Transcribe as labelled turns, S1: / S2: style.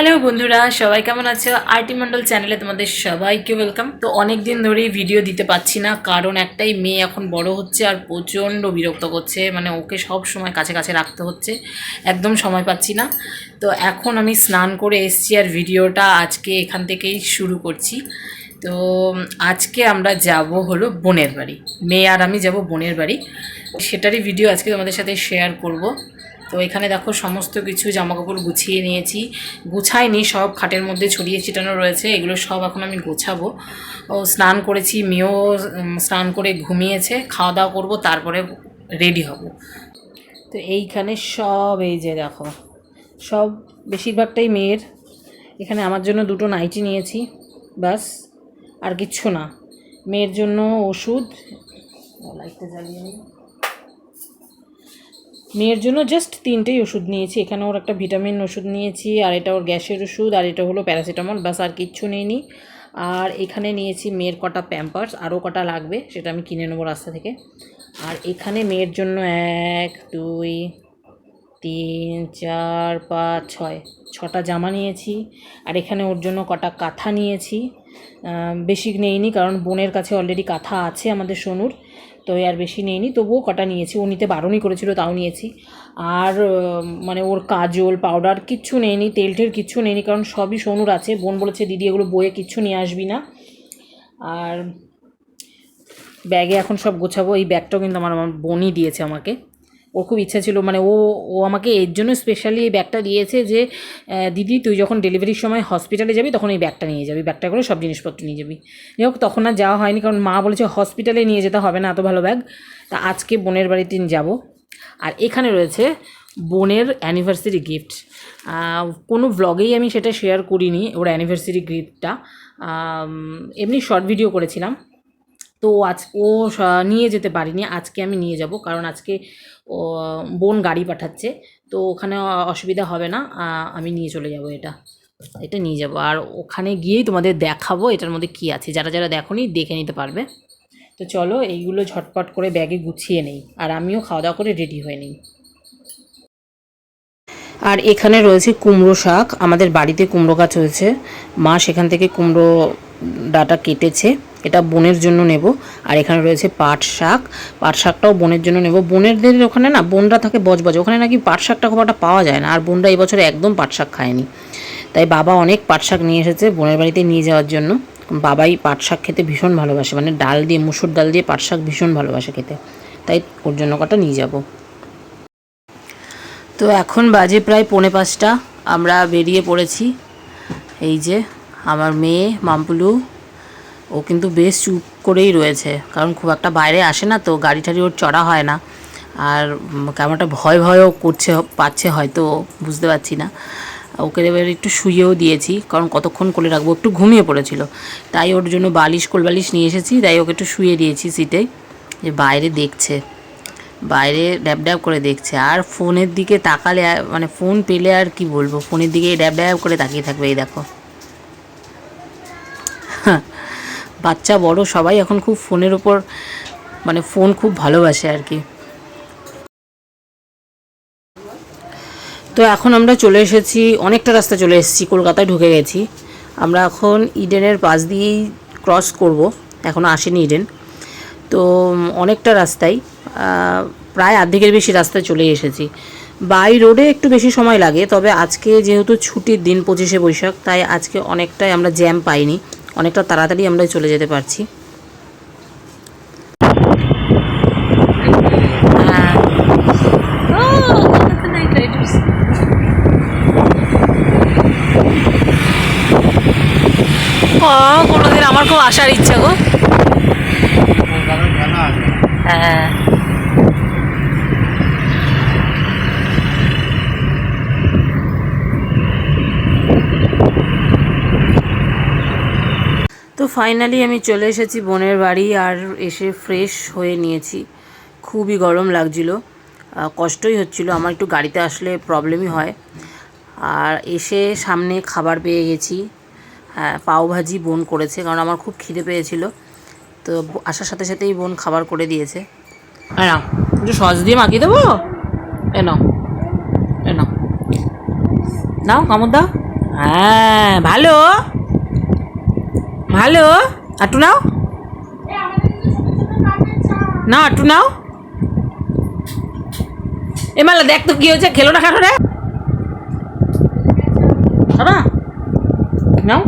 S1: Hello বন্ধুরা, সবাই কেমন আছো? আরটি মন্ডল চ্যানেলে তোমাদের সবাইকে ওয়েলকাম তো অনেক দিন ধরেই ভিডিও দিতে পারছি না, কারণ একটাই মেয়ে এখন বড় হচ্ছে আর প্রচণ্ড বিরক্ত করছে মানে ওকে সব সময় কাছে কাছে রাখতে হচ্ছে, একদম সময় পাচ্ছি না। তো এখন আমি স্নান করে এসছি আর ভিডিওটা আজকে এখান থেকেই শুরু করছি। তো আজকে আমরা যাব হলো বোনের বাড়ি, মেয়ে আর আমি যাব বোনের বাড়ি। সেটারই ভিডিও আজকে তোমাদের সাথে শেয়ার করব। তো এখানে দেখো সমস্ত কিছু, জামাকাপড় গুছিয়ে নিয়েছি। গুছাইনি, সব খাটের মধ্যে ছড়িয়ে ছিটানো রয়েছে, এগুলো সব এখন আমি গোছাবো। ও স্নান করেছি, মেয়েও স্নান করে ঘুমিয়েছে খাওয়া দাওয়া করব, তারপরে রেডি হব। তো এইখানে সব, এই যে দেখো, সব বেশিরভাগটাই মেয়ের। এখানে আমার জন্য দুটো নাইটি নিয়েছি বাস আর কিচ্ছু না। মেয়ের জন্য ওষুধ লাইটটা জ্বালিয়ে নিই। মেয়ের জন্য জাস্ট তিনটেই ওষুধ নিয়েছি। এখানে ওর একটা ভিটামিন ওষুধ নিয়েছি, আর এটা ওর গ্যাসের ওষুধ, আর এটা হলো প্যারাসিটামল বাস আর কিচ্ছু নিইনি। আর এখানে নিয়েছি মেয়ের কটা প্যাম্পার্স আরও কটা লাগবে, সেটা আমি কিনে নেব রাস্তা থেকে। আর এখানে মেয়ের জন্য এক, দুই তিন, চার, পাঁচ, ছয়। ছটা জামা নিয়েছি আর এখানে ওর জন্য কটা কাঁথা নিয়েছি। বেশি নেইনি কারণ বোনের কাছে অলরেডি কাঁথা আছে আমাদের সোনুর, তো আর বেশি নেইনি, তবুও কটা নিয়েছি। ও নিতে বারণই করেছিল, তাও নিয়েছি। আর মানে ওর কাজল পাউডার কিচ্ছু নেইনি, তেল টেল কিচ্ছু নেইনি কারণ সবই সোনুর আছে। বোন বলেছে, দিদি, এগুলো বয়ে কিচ্ছু নিয়ে আসবি না। আর ব্যাগে এখন সব গোছাবো। এই ব্যাগটাও কিন্তু আমার আমার বোনই দিয়েছে আমাকে। ওর খুব ইচ্ছা ছিল মানে ও ও আমাকে এর জন্য স্পেশালি এই ব্যাগটা দিয়েছে যে দিদি, তুই যখন ডেলিভারির সময় হসপিটালে যাবি, তখন এই ব্যাগটা নিয়ে যাবি। ব্যাগটা করে সব জিনিসপত্র নিয়ে যাবি। যাই হোক, তখন আর যাওয়া হয়নি, কারণ মা বলেছে হসপিটালে নিয়ে যেতে হবে না, এত ভালো ব্যাগ তা আজকে বোনের বাড়িতে যাব। আর এখানে রয়েছে বোনের অ্যানিভার্সারি গিফট কোনো ব্লগেই আমি সেটা শেয়ার করিনি, ওর অ্যানিভার্সারি গিফটটা এমনি শর্ট ভিডিও করেছিলাম। তো আজ ও নিয়ে যেতে পারিনি। আজকে আমি নিয়ে যাব কারণ আজকে বোন গাড়ি পাঠাচ্ছে। তো ওখানে অসুবিধা হবে না। আমি নিয়ে চলে যাব এটা। এটা নিয়ে যাব। আর ওখানে গিয়েই তোমাদের দেখাবো এটার মধ্যে কি আছে। যারা যারা দেখোনি দেখে নিতে পারবে। তো চলো এইগুলো ঝটপট করে ব্যাগে গুছিয়ে নেই। আর আমিও খাওয়া দাওয়া করে রেডি হয়ে নিই। আর এখানে রয়েছে কুমড়ো শাক। আমাদের বাড়িতে কুমড়ো গাছ হয়েছে। মা সেখান থেকে কুমড়ো ডাটা কেটেছে। এটা বোনের জন্য নেব। আর এখানে রয়েছে পাট শাক। পাট শাকটাও বোনের জন্য নেব। বোনেরদের ওখানে না, বোনরা থাকে বজবজে। ওখানে নাকি পাট শাকটা খুব একটা পাওয়া যায় না। আর বোনরা এই বছর একদম পাট শাক খায়নি। তাই বাবা অনেক পাট শাক নিয়ে এসেছে বোনের বাড়িতে নিয়ে যাওয়ার জন্য। বাবাই পাট শাক খেতে ভীষণ ভালোবাসে। মানে ডাল দিয়ে, মুসুর ডাল দিয়ে পাট শাক ভীষণ ভালোবাসে খেতে। তাই ওর জন্য কটা নিয়ে যাব। তো এখন বাজে প্রায় পৌনে পাঁচটা। আমরা বেরিয়ে পড়েছি। এই যে আমার মেয়ে, মাম্পুলু ও কিন্তু বেশ চুপ করেই রয়েছে। কারণ খুব একটা বাইরে আসে না তো গাড়ি টাড়ি ওর চড়া হয় না। আর কেমনটা কেমন ভয় ভয়ও করছে, পাচ্ছে হয়তো, বুঝতে পারছি না। ওকে এবার একটু শুয়েও দিয়েছি, কারণ কতক্ষণ কোলে রাখব, একটু ঘুমিয়ে পড়েছিল। তাই ওর জন্য বালিশ কোল বালিশ নিয়ে এসেছি, তাই ওকে একটু শুয়ে দিয়েছি সিটে। যে বাইরে দেখছে, বাইরে ড্যাব ড্যাব করে দেখছে। আর ফোনের দিকে তাকালে মানে ফোন পেলে আর কি বলব? ফোনের দিকে ড্যাব ড্যাব করে তাকিয়ে থাকবে, এই দেখো। বাচ্চা বড় সবাই এখন খুব ফোনের ওপর মানে ফোন খুব ভালোবাসে আর কি। তো এখন আমরা চলে এসেছি অনেকটা রাস্তা চলে এসেছি কলকাতায় ঢুকে গেছি। আমরা এখন ইডেনের পাশ দিয়েই ক্রস করব এখনও আসেনি ইডেন। তো অনেকটা রাস্তায় আহ, প্রায় অর্ধেকের বেশি রাস্তায় চলে এসেছি। বাই রোডে একটু বেশি সময় লাগে তবে আজকে যেহেতু ছুটির দিন পঁচিশে বৈশাখ তাই আজকে অনেকটাই আমরা জ্যাম পাইনি। অনেকটা তাড়াতাড়ি আমরা চলে যেতে পারছি। হ্যাঁ। ও, কোনোদিন আমার খুব আসার ইচ্ছা গো। হ্যাঁ। তো ফাইনালি আমি চলে এসেছি বোনের বাড়ি আর এসে ফ্রেশ হয়ে নিয়েছি। খুবই গরম লাগছিল। কষ্টই হচ্ছিল। আমার একটু গাড়িতে আসলে প্রবলেমই হয়। আর এসে সামনে খাবার পেয়ে গেছি। হ্যাঁ পাওভাজি বোন করেছে কারণ আমার খুব খিদে পেয়েছিল। তো আসার সাথে সাথেই বোন খাবার করে দিয়েছে। নাও, একটু সস দিয়ে মাখিয়ে দেবো? এ নাও এ নাও। নাও, কামড় দাও। হ্যাঁ ভালো। ভালো? আটু নাও। না আটু নাও। এ মালা, দেখ তো কি হয়েছে, খেলো না খাটো রে নাও।